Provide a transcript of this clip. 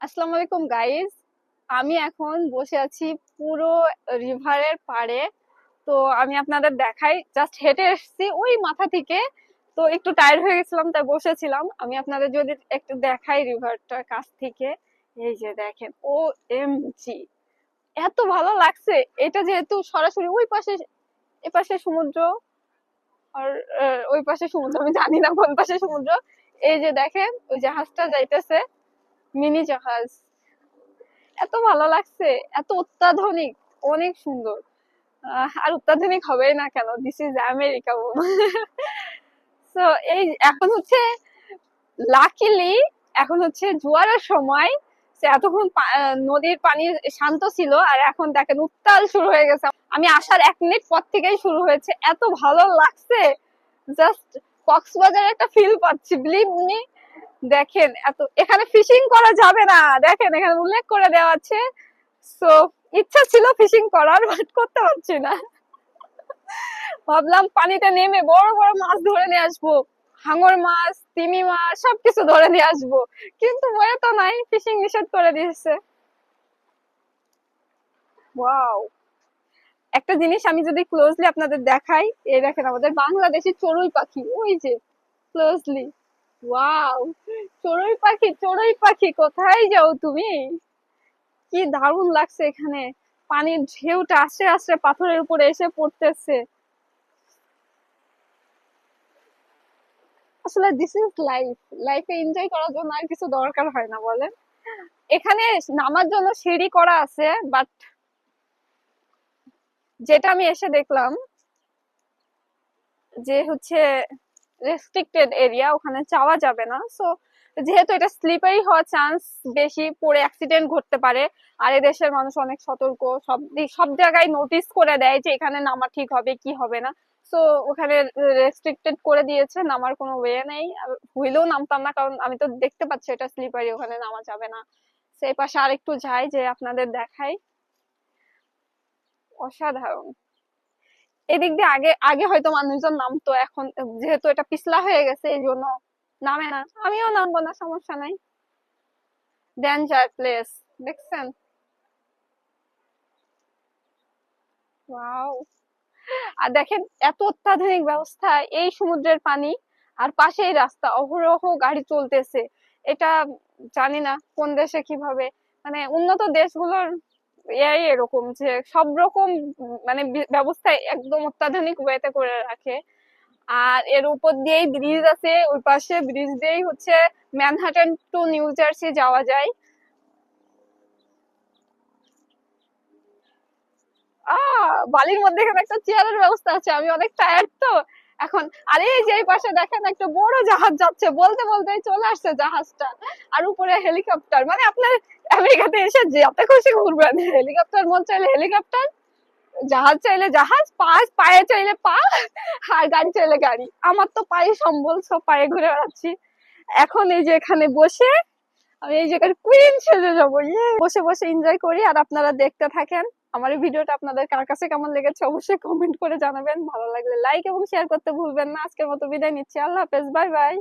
আসসালামু আলাইকুম গাইস আমি এখন বসে আছি পুরো রিভারের পাড়ে। তো আমি আপনাদের দেখাই জাস্ট হেঁটে এসেছি ওই মাথা থেকে। তো একটু টায়ার্ড হয়ে গেছিলাম, তাই বসেছিলাম। আমি আপনাদের যদি একটু দেখাই রিভারটার কাছ থেকে। এই যে দেখেন ও এম জি এত ভালো লাগছে। এটা যেহেতু সরাসরি ওই পাশে, এ পাশে সমুদ্র। আর ওই পাশে সমুদ্র, আমি জানি না কোন পাশে সমুদ্র। এই যে দেখেন, ওই জাহাজটা যাইতেছে। মিনি জাহাজ। এত ভালো লাগছে, এত অত্যাধুনিক, অনেক সুন্দর। আর অত্যাধুনিক হবেই না কেন? দিস ইজ আমেরিকা তো এই এখন হচ্ছে লাকিলি এখন হচ্ছে জোয়ারের সময়, সে এতক্ষণ নদীর পানি শান্ত ছিল, আর এখন দেখেন উত্তাল শুরু হয়ে গেছে। আমি আসার এক মিনিট পর থেকেই শুরু হয়েছে। এত ভালো লাগছে! জাস্ট কক্সবাজারের একটা ফিল পাচ্ছি বিলিভ মি দেখেন, এত, এখানে ফিশিং করা যাবে না। দেখেন, এখানে উল্লেখ করে দেওয়া আছে। সো ইচ্ছা ছিল ফিশিং করার বাট করতে পারছি না। ভাবলাম পানিতে নেমে বড় বড় মাছ ধরে নিয়ে আসব। হাঙর মাছ, তিমি মাছ, সবকিছু ধরে নিয়ে আসব। কিন্তু বয়ে তো নাই ফিশিং নিষেধ করে দিয়েছে। ওয়াও একটা জিনিস আমি যদি ক্লোজলি আপনাদের দেখাই, এই দেখেন আমাদের বাংলাদেশি চড়ুই পাখি। ওই যে ক্লোজলি ওয়াও চড়ুই পাখি চড়ুই পাখি, কোথায় যাও তুমি? কি দারুণ লাগছে এখানে। পানির ঢেউটা আস্তে আস্তে পাথরের উপরে এসে পড়তেছে। আসলে দিস ইজ লাইফ লাইফে এনজয় করার জন্য আর কিছু দরকার হয় না, বলেন। এখানে নামার জন্য সিঁড়ি করা আছে বাট যেটা আমি এসে দেখলাম, যে হচ্ছে রেস্ট্রিক্টেড এরিয়া ওখানে যাওয়া যাবে না। সো যেহেতু এটা স্লিপারি হওয়ার চান্স বেশি, পড়ে অ্যাক্সিডেন্ট ঘটতে পারে, আর এদেশের মানুষ অনেক সতর্ক, সব সব জায়গায় নোটিস করে দেয় যে এখানে নামা ঠিক হবে, কি হবে না। সো ওখানে রেস্ট্রিক্টেড করে দিয়েছে, নামার কোনো ওয়ে নেই। আর হইলেও নামতাম না, কারণ আমি তো দেখতে পাচ্ছি এটা স্লিপারি ওখানে নামা যাবে না। সেই পাশে আরেকটু যাই, যে আপনাদের দেখাই। অসাধারণ। এদিক দিয়ে আগে আগে হয়তো মানুষজন নামতো, এখন যেহেতু এটা পিছলা হয়ে গেছে, এই জন্য নামে না। আমিও নামবো না, সমস্যা নাই। ডেঞ্জার প্লেস দেখছেন? ওয়াও আর দেখেন, এত অত্যাধুনিক ব্যবস্থা, এই সমুদ্রের পানি, আর পাশেই রাস্তা, অহরহ গাড়ি চলতেছে। এটা জানি না, কোন দেশে কীভাবে। মানে উন্নত দেশগুলোর এই এরকম যে সব রকম মানে ব্যবস্থা একদম অত্যাধুনিক ওয়েতে করে রাখে। আর এর উপর দিয়েই ব্রিজ আছে, ওই পাশে ব্রিজ দিয়েই হচ্ছে ম্যানহাটন টু নিউ জার্সি যাওয়া যায়। বালির মধ্যে এখানে একটা চেয়ারের ব্যবস্থা আছে, আমি অনেক টায়ার্ড তো। এখন, আর এই যে পাশে দেখেন একটা বড় জাহাজ যাচ্ছে, বলতে বলতে চলে আসছে জাহাজটা। আর উপরে হেলিকপ্টার মানে আপনার আমেরিকাতে এসে যাতে খুশি ঘুরবেন। হেলিকপ্টার মন চাইলে হেলিকপ্টার, জাহাজ চাইলে জাহাজ, পা, পায়ে চাইলে পা, আর গাড়ি চাইলে গাড়ি। আমার তো পায়ে সম্বল, সব পায়ে ঘুরে বেড়াচ্ছি। এখন এই যে এখানে বসে, আমি এই জায়গায় কুইন সেজে যাব ইয়ে। বসে বসে এনজয় করি, আর আপনারা দেখতে থাকেন। আমার এই ভিডিওটা আপনাদের কার কাছে কেমন লেগেছে অবশ্যই কমেন্ট করে জানাবেন। ভালো লাগলে লাইক এবং শেয়ার করতে ভুলবেন না। আজকের মতো বিদায় নিচ্ছি। আল্লাহ হাফেজ। Bye bye.